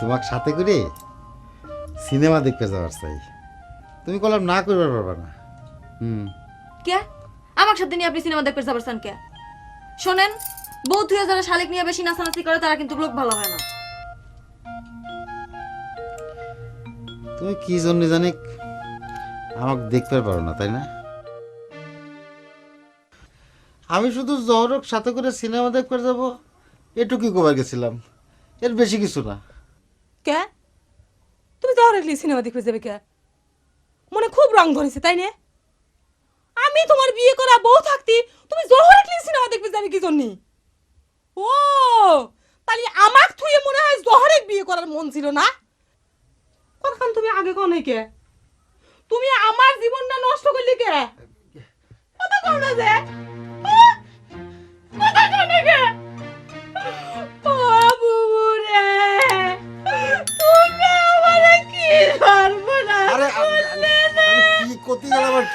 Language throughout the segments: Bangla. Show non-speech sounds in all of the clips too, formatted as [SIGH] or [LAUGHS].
তোমাকে সাথে করে সিনেমা দেখতে যাওয়ার চাই। তুমি কলাম না করবার পারবা না। হুম। কে? আমার সাথে নিয়ে আপনি সিনেমা দেখতে যাবেন কে? শোনেন বউ তুই যারা শালিক নিয়ে বেশি নাচানাচি করে তারা কিন্তু লোক ভালো হয় না। তুমি কি জন্য জানি আমাকে দেখতে পারো না তাই না? আমি শুধু জহরক সাথে করে সিনেমা দেখতে যাব এটুকুই কবার গেছিলাম। এর বেশি কিছু না। কে? তুমি যাও রেখলি সিনেমা দেখতে যাবে কে? মনে খুব রং ধরেছে, তাই না? আমি তোমার বিয়ে করা বউ থাকতি তুমি জহর রেখলি সিনেমা দেখতে যাবে কি জন্য? ও, তাহলে আমাক থুয়ে মনে হয় জহরের বিয়ে করার মন ছিল না? কতক্ষণ তুমি আগে কনে কে? তুমি আমার জীবনটা নষ্ট করলি কে? কথা কও না যে।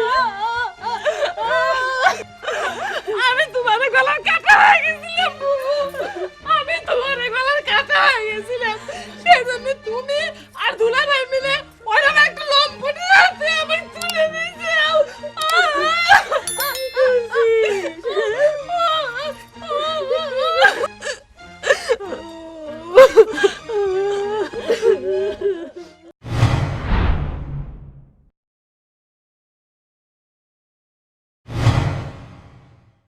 啊 [LAUGHS]